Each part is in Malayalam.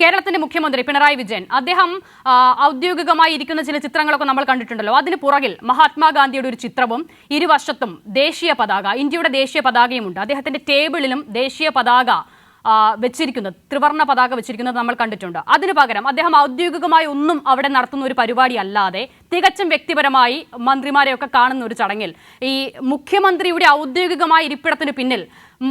കേരളത്തിന്റെ മുഖ്യമന്ത്രി പിണറായി വിജയൻ. അദ്ദേഹം ഔദ്യോഗികമായി ഇരിക്കുന്ന ചില ചിത്രങ്ങളൊക്കെ നമ്മൾ കണ്ടിട്ടുണ്ടല്ലോ. അതിന് പുറകിൽ മഹാത്മാഗാന്ധിയുടെ ഒരു ചിത്രവും ഇരുവശത്തും ദേശീയ പതാക ഇന്ത്യയുടെ ദേശീയ പതാകയുമുണ്ട്. അദ്ദേഹത്തിന്റെ ടേബിളിലും ദേശീയ പതാക വെച്ചിരിക്കുന്നത് ത്രിവർണ പതാക വെച്ചിരിക്കുന്നത് നമ്മൾ കണ്ടിട്ടുണ്ട്. അതിനു പകരം അദ്ദേഹം ഔദ്യോഗികമായി ഒന്നും അവിടെ നടത്തുന്ന ഒരു പരിപാടി അല്ലാതെ തികച്ചും വ്യക്തിപരമായി മന്ത്രിമാരെയൊക്കെ കാണുന്ന ഒരു ചടങ്ങിൽ ഈ മുഖ്യമന്ത്രിയുടെ ഔദ്യോഗികമായ ഇരിപ്പിടത്തിന് പിന്നിൽ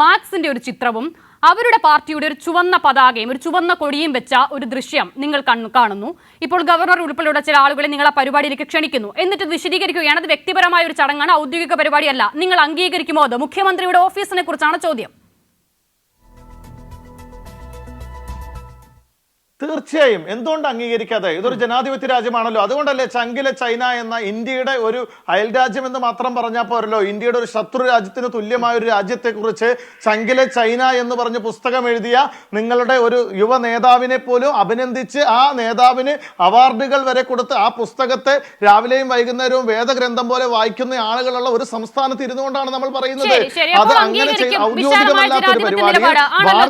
മാർക്സിന്റെ ഒരു ചിത്രവും അവരുടെ പാർട്ടിയുടെ ഒരു ചുവന്ന പതാകയും ഒരു ചുവന്ന കൊടിയും വെച്ച ഒരു ദൃശ്യം നിങ്ങൾ കാണുന്നു. ഇപ്പോൾ ഗവർണർ ഉൾപ്പെടെയുള്ള ചില ആളുകളെ നിങ്ങൾ ആ പരിപാടിയിലേക്ക് ക്ഷണിക്കുന്നു. എന്നിട്ട് വിശദീകരിക്കുകയാണ്. അത് വ്യക്തിപരമായ ഒരു ചടങ്ങാണ് ഔദ്യോഗിക പരിപാടിയല്ല. നിങ്ങൾ അംഗീകരിക്കുമോ അത് മുഖ്യമന്ത്രിയുടെ ഓഫീസിനെ കുറിച്ചാണ് ചോദ്യം. തീർച്ചയായും. എന്തുകൊണ്ട് അംഗീകരിക്കാതെ? ഇതൊരു ജനാധിപത്യ രാജ്യമാണല്ലോ. അതുകൊണ്ടല്ലേ ചങ്കിലെ ചൈന എന്ന ഇന്ത്യയുടെ ഒരു അയൽരാജ്യം എന്ന് മാത്രം പറഞ്ഞാൽ പോരല്ലോ. ഇന്ത്യയുടെ ഒരു ശത്രു രാജ്യത്തിന് തുല്യമായ ഒരു രാജ്യത്തെക്കുറിച്ച് ചങ്കിലെ ചൈന എന്ന് പറഞ്ഞ് പുസ്തകം എഴുതിയ നിങ്ങളുടെ ഒരു യുവ നേതാവിനെ പോലും അഭിനന്ദിച്ച് ആ നേതാവിന് അവാർഡുകൾ വരെ കൊടുത്ത് ആ പുസ്തകത്തെ രാവിലെയും വൈകുന്നേരവും വേദഗ്രന്ഥം പോലെ വായിക്കുന്ന ആളുകളുള്ള ഒരു സംസ്ഥാനത്ത് ഇരുന്നുകൊണ്ടാണ് നമ്മൾ പറയുന്നത്. അത് അങ്ങനെ ഔദ്യോഗികമല്ലാത്ത ഒരു പരിപാടി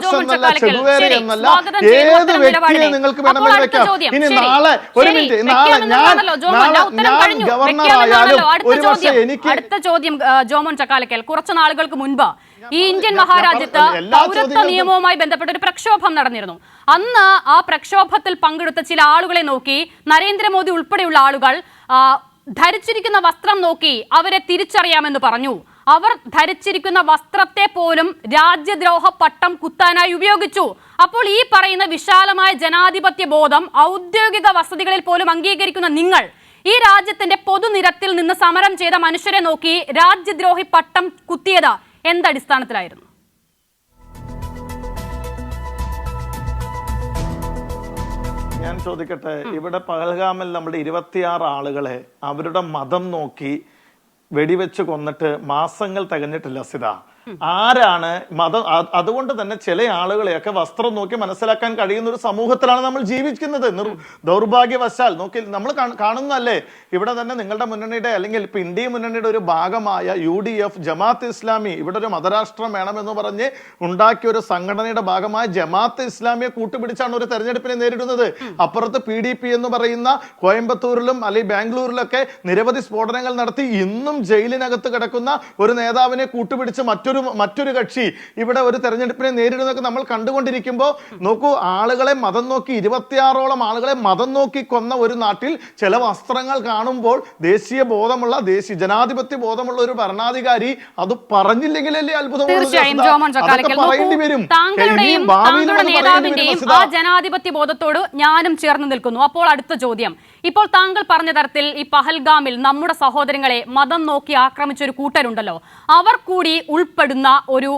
ജോമൻ എന്നല്ല ചക്കാലക്കൽ. എന്നല്ല ഏത് ഉത്തരം നിലപാടിനെ. നിങ്ങൾക്ക് വേണമെങ്കിൽ വെക്കാം ഇനി നാളെ ഒരു മിനിറ്റ്. നാളെ ഞാൻ ഞാൻ ഗവർണർ ആയാലും ഒരു പക്ഷേ ചോദ്യം. എനിക്ക് അടുത്ത ചോദ്യം ജോമോൻ ചക്കാലക്കൽ. കുറച്ച് നാളുകൾക്ക് മുൻപ് ഈ ഇന്ത്യൻ മഹാരാജ്യത്ത് പൗരത്വ നിയമവുമായി ബന്ധപ്പെട്ട ഒരു പ്രക്ഷോഭം നടന്നിരുന്നു. അന്ന് ആ പ്രക്ഷോഭത്തിൽ പങ്കെടുത്ത ചില ആളുകളെ നോക്കി നരേന്ദ്രമോദി ഉൾപ്പെടെയുള്ള ആളുകൾ ധരിച്ചിരിക്കുന്ന വസ്ത്രം നോക്കി അവരെ തിരിച്ചറിയാമെന്ന് പറഞ്ഞു. അവർ ധരിച്ചിരിക്കുന്ന വസ്ത്രത്തെ പോലും രാജ്യദ്രോഹ പട്ടം കുത്താനായി ഉപയോഗിച്ചു. അപ്പോൾ ഈ പറയുന്ന വിശാലമായ ജനാധിപത്യ ബോധം ഔദ്യോഗിക വസതികളിൽ പോലും അംഗീകരിക്കുന്ന നിങ്ങൾ ഈ രാജ്യത്തിന്റെ പൊതുനിരത്തിൽ നിന്ന് സമരം ചെയ്ത മനുഷ്യരെ നോക്കി രാജ്യദ്രോഹി പട്ടം കുത്തിയത് എന്തടിസ്ഥാനത്തിലായിരുന്നു? ഞാൻ ചോദിക്കട്ടെ ഇവിടെ പഹൽഗാമിൽ നമ്മുടെ ഇരുപത്തിയാറ് ആളുകളെ അവരുടെ മതം നോക്കി വെടിവെച്ച് കൊന്നിട്ട് മാസങ്ങൾ തികഞ്ഞിട്ടില്ല സിത. ആരാണ് മതം അതുകൊണ്ട് തന്നെ ചില ആളുകളെയൊക്കെ വസ്ത്രം നോക്കി മനസ്സിലാക്കാൻ കഴിയുന്ന ഒരു സമൂഹത്തിലാണ് നമ്മൾ ജീവിക്കുന്നത്. ദൗർഭാഗ്യവശാൽ. നോക്കി നമ്മൾ കാണുന്നല്ലേ ഇവിടെ തന്നെ നിങ്ങളുടെ മുന്നണിയുടെ അല്ലെങ്കിൽ ഇപ്പൊ ഇന്ത്യ മുന്നണിയുടെ ഒരു ഭാഗമായ U D F Jamaat Islami ഇവിടെ ഒരു മതരാഷ്ട്രം വേണമെന്ന് പറഞ്ഞ് ഉണ്ടാക്കിയ ഒരു സംഘടനയുടെ ഭാഗമായ ജമാഅത്ത് ഇസ്ലാമിയെ കൂട്ടുപിടിച്ചാണ് ഒരു തെരഞ്ഞെടുപ്പിനെ നേരിടുന്നത്. അപ്പുറത്ത് പി ഡി പി എന്ന് പറയുന്ന കോയമ്പത്തൂരിലും അല്ലെങ്കിൽ ബാംഗ്ലൂരിലൊക്കെ നിരവധി സ്ഫോടനങ്ങൾ നടത്തി ഇന്നും ജയിലിനകത്ത് കിടക്കുന്ന ഒരു നേതാവിനെ കൂട്ടുപിടിച്ച് മറ്റൊരു മറ്റൊരു മറ്റൊരു കക്ഷി ഇവിടെ ഒരു തെരഞ്ഞെടുപ്പിനെ നേരിടുന്നൊക്കെ നമ്മൾ കണ്ടുകൊണ്ടിരിക്കുമ്പോൾ നോക്കൂ ആളുകളെ മതം നോക്കി ഇരുപത്തിയാറോളം ആളുകളെ മതം നോക്കി കൊന്ന ഒരു നാട്ടിൽ ചില വസ്ത്രങ്ങൾ കാണുമ്പോൾ ദേശീയ ബോധമുള്ള ദേശീയ ജനാധിപത്യ ബോധമുള്ള ഒരു ഭരണാധികാരി അത് പറഞ്ഞില്ലെങ്കിലല്ലേ അത്ഭുതം താങ്കളുടെയും താങ്കളുടെ നേതാവിന്റെയും ആ ജനാധിപത്യ ബോധത്തോട് ഞാനും ചേർന്ന് നിൽക്കുന്നു. അപ്പോൾ അടുത്ത ചോദ്യം. ഇപ്പോൾ താങ്കൾ പറഞ്ഞ തരത്തിൽ ഈ പഹൽഗാമിൽ നമ്മുടെ സഹോദരങ്ങളെ മതം നോക്കി ആക്രമിച്ച ഒരു കൂട്ടരുണ്ടല്ലോ. അവർ കൂടി ഉൾപ്പെടുന്ന ഒരു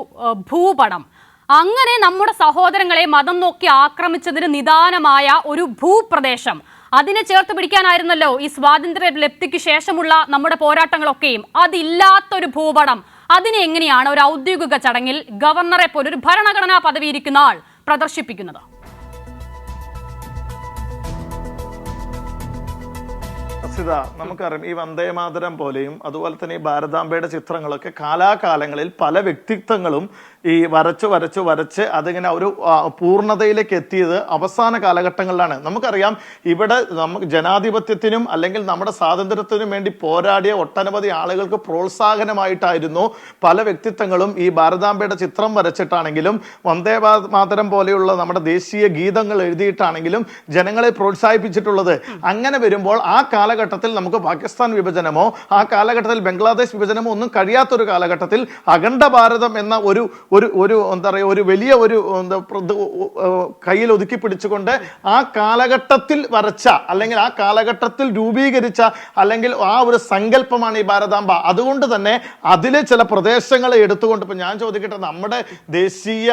ഭൂപടം. അങ്ങനെ നമ്മുടെ സഹോദരങ്ങളെ മതം നോക്കി ആക്രമിച്ചതിന് നിദാനമായ ഒരു ഭൂപ്രദേശം. അതിനെ ചേർത്ത് പിടിക്കാനായിരുന്നല്ലോ ഈ സ്വാതന്ത്ര്യ ലബ്ധിക്ക് ശേഷമുള്ള നമ്മുടെ പോരാട്ടങ്ങളൊക്കെയും. അതില്ലാത്തൊരു ഭൂപടം. അതിനെ എങ്ങനെയാണ് ഒരു ഔദ്യോഗിക ചടങ്ങിൽ ഗവർണറെ പോലെ ഒരു ഭരണഘടനാ പദവി ഇരിക്കുന്ന ആൾ പ്രദർശിപ്പിക്കുന്നത്? അസിത നമുക്കറിയാം. ഈ വന്ദേമാതരം പോലെയും അതുപോലെ തന്നെ ഈ ഭാരതാംബയുടെ ചിത്രങ്ങളൊക്കെ കാലാകാലങ്ങളിൽ പല വ്യക്തിത്വങ്ങളും ഈ വരച്ചു വരച്ചു വരച്ച് അതിങ്ങനെ ഒരു പൂർണതയിലേക്ക് എത്തിയത് അവസാന കാലഘട്ടങ്ങളിലാണ്. നമുക്കറിയാം ഇവിടെ നമുക്ക് ജനാധിപത്യത്തിനും അല്ലെങ്കിൽ നമ്മുടെ സ്വാതന്ത്ര്യത്തിനും വേണ്ടി പോരാടിയ ഒട്ടനവധി ആളുകൾക്ക് പ്രോത്സാഹനമായിട്ടായിരുന്നു പല വ്യക്തിത്വങ്ങളും ഈ ഭാരതാംബയുടെ ചിത്രം വരച്ചിട്ടാണെങ്കിലും വന്ദേ മാതരം പോലെയുള്ള നമ്മുടെ ദേശീയ ഗീതങ്ങൾ എഴുതിയിട്ടാണെങ്കിലും ജനങ്ങളെ പ്രോത്സാഹിപ്പിച്ചിട്ടുള്ളത്. അങ്ങനെ വരുമ്പോൾ ആ കാലഘട്ടത്തിൽ നമുക്ക് പാകിസ്ഥാൻ വിഭജനമോ ആ കാലഘട്ടത്തിൽ ബംഗ്ലാദേശ് വിഭജനമോ ഒന്നും കഴിയാത്തൊരു കാലഘട്ടത്തിൽ അഖണ്ഡ ഭാരതം എന്ന ഒരു ഒരു ഒരു എന്താ പറയുക ഒരു വലിയ ഒരു കയ്യിൽ ഒതുക്കി പിടിച്ചുകൊണ്ട് ആ കാലഘട്ടത്തിൽ വരച്ച അല്ലെങ്കിൽ ആ കാലഘട്ടത്തിൽ രൂപീകരിച്ച അല്ലെങ്കിൽ ആ ഒരു സങ്കല്പമാണ് ഈ ഭാരതാംബ. അതുകൊണ്ട് തന്നെ അതിലെ ചില പ്രദേശങ്ങളെ എടുത്തുകൊണ്ട് ഇപ്പം ഞാൻ ചോദിക്കട്ടെ നമ്മുടെ ദേശീയ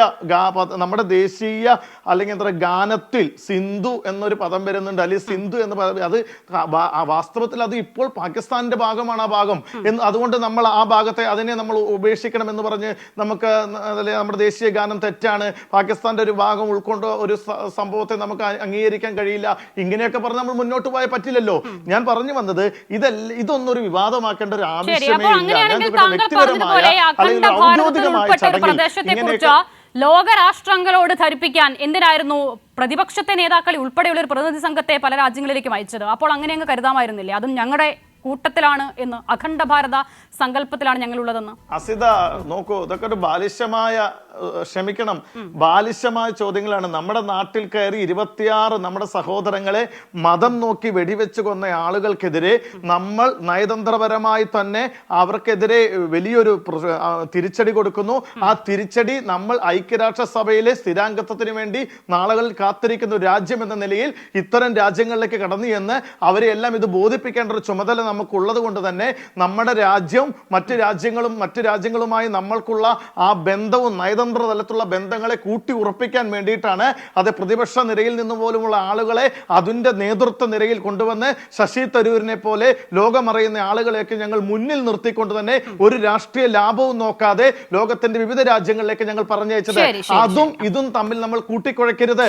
നമ്മുടെ ദേശീയ അല്ലെങ്കിൽ എന്താ പറയുക ഗാനത്തിൽ സിന്ധു എന്നൊരു പദം വരുന്നുണ്ട്. അല്ലെങ്കിൽ സിന്ധു എന്ന് പറയുന്നത് അത് വാസ്തവത്തിൽ അത് ഇപ്പോൾ പാകിസ്ഥാന്റെ ഭാഗമാണ് ആ ഭാഗം. എന്ന് അതുകൊണ്ട് നമ്മൾ ആ ഭാഗത്തെ അതിനെ നമ്മൾ ഉപേക്ഷിക്കണം എന്ന് പറഞ്ഞ് നമുക്ക് നമ്മുടെ ദേശീയ ഗാനം തെറ്റാണ്. പാകിസ്ഥാന്റെ ഒരു ഭാഗം ഉൾക്കൊണ്ട് ഒരു സംഭവത്തെ നമുക്ക് അംഗീകരിക്കാൻ കഴിയില്ല. ഇങ്ങനെയൊക്കെ പറഞ്ഞ് നമ്മൾ മുന്നോട്ട് പോയാൽ പറ്റില്ലല്ലോ. ഞാൻ പറഞ്ഞു വന്നത് ഇതല്ല ഇതൊന്നും ഒരു വിവാദമാക്കേണ്ട ഒരു ആവശ്യമേ ഇല്ല. ഞാൻ വ്യക്തിപരമായ അല്ലെങ്കിൽ ഔദ്യോഗികമായ ചടങ്ങിൽ ഇങ്ങനെയൊക്കെ ലോകരാഷ്ട്രങ്ങളോട് ധരിപ്പിക്കാൻ എന്തിനായിരുന്നു പ്രതിപക്ഷത്തെ നേതാക്കളെ ഉൾപ്പെടെയുള്ള ഒരു പ്രതിനിധി സംഘത്തെ പല രാജ്യങ്ങളിലേക്കും അയച്ചത്? അപ്പോൾ അങ്ങനെ അങ്ങ് കരുതാമായിരുന്നില്ലേ? അതും ഞങ്ങളുടെ കൂട്ടത്തിലാണ് എന്ന് അഖണ്ഡ ഭാരത സങ്കല്പത്തിലാണ് ഞങ്ങളുള്ളതെന്ന്. അസിത നോക്കൂ ഇതൊക്കെ ഒരു ബാലിശമായ ക്ഷമിക്കണം. ബാലിശമായ ചോദ്യങ്ങളാണ്. നമ്മുടെ നാട്ടിൽ കയറി ഇരുപത്തിയാറ് നമ്മുടെ സഹോദരങ്ങളെ മതം നോക്കി വെടിവെച്ച് കൊന്ന ആളുകൾക്കെതിരെ നമ്മൾ നയതന്ത്രപരമായി തന്നെ അവർക്കെതിരെ വലിയൊരു തിരിച്ചടി കൊടുക്കുന്നു. ആ തിരിച്ചടി നമ്മൾ ഐക്യരാഷ്ട്രസഭയിലെ സ്ഥിരാംഗത്വത്തിന് വേണ്ടി നാളുകളിൽ കാത്തിരിക്കുന്ന രാജ്യം എന്ന നിലയിൽ ഇത്തരം രാജ്യങ്ങളിലേക്ക് കടന്നു എന്ന് അവരെല്ലാം ഇത് ബോധിപ്പിക്കേണ്ട ഒരു ചുമതല നമുക്കുള്ളത് കൊണ്ട് തന്നെ നമ്മുടെ രാജ്യം മറ്റ് രാജ്യങ്ങളും മറ്റ് രാജ്യങ്ങളുമായി നമ്മൾക്കുള്ള ആ ബന്ധവും നയതന്ത്ര തലത്തിലുള്ള ബന്ധങ്ങളെ കൂട്ടി ഉറപ്പിക്കാൻ വേണ്ടിയിട്ടാണ് അത് പ്രതിപക്ഷ നിരയിൽ നിന്നു പോലുമുള്ള ആളുകളെ അതിന്റെ നേതൃത്വ നിരയിൽ കൊണ്ടുവന്ന് ശശി തരൂരിനെ പോലെ ലോകമറിയുന്ന ആളുകളെയൊക്കെ ഞങ്ങൾ മുന്നിൽ നിർത്തിക്കൊണ്ട് തന്നെ ഒരു രാഷ്ട്രീയ ലാഭവും നോക്കാതെ ലോകത്തിന്റെ വിവിധ രാജ്യങ്ങളിലേക്ക് ഞങ്ങൾ പറഞ്ഞയച്ചത്. അതും ഇതും തമ്മിൽ നമ്മൾ കൂട്ടിക്കുഴക്കരുത്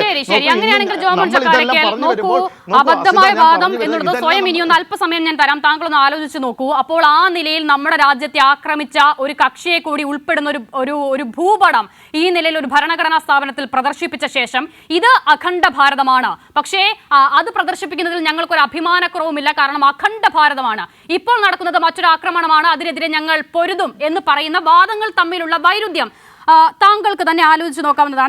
അബദ്ധമായ വാദം എന്നുള്ളത് സ്വയം ഇനിയൊന്ന് അല്പസമയം ഞാൻ തരാം. താങ്കൾ ഒന്ന് ആലോചിച്ച് നോക്കൂ. അപ്പോൾ ആ നിലയിൽ നമ്മുടെ രാജ്യത്തെ ആക്രമിച്ച ഒരു കക്ഷിയെ കൂടി ഉൾപ്പെടുന്ന ഒരു ഒരു ഒരു ഭൂപടം ഈ നിലയിൽ ഒരു ഭരണഘടനാ സ്ഥാപനത്തിൽ പ്രദർശിപ്പിച്ച ശേഷം ഇത് അഖണ്ഡ ഭാരതമാണ്. പക്ഷേ അത് പ്രദർശിപ്പിക്കുന്നതിൽ ഞങ്ങൾക്കൊരു അഭിമാനക്കുറവുമില്ല. കാരണം അഖണ്ഡ ഭാരതമാണ്. ഇപ്പോൾ നടക്കുന്നത് മറ്റൊരു ആക്രമണമാണ്. അതിനെതിരെ ഞങ്ങൾ പൊരുതും എന്ന് പറയുന്ന വാദങ്ങൾ തമ്മിലുള്ള വൈരുദ്ധ്യം താങ്കൾക്ക് തന്നെ ആലോചിച്ച് നോക്കാവുന്നതാണ്.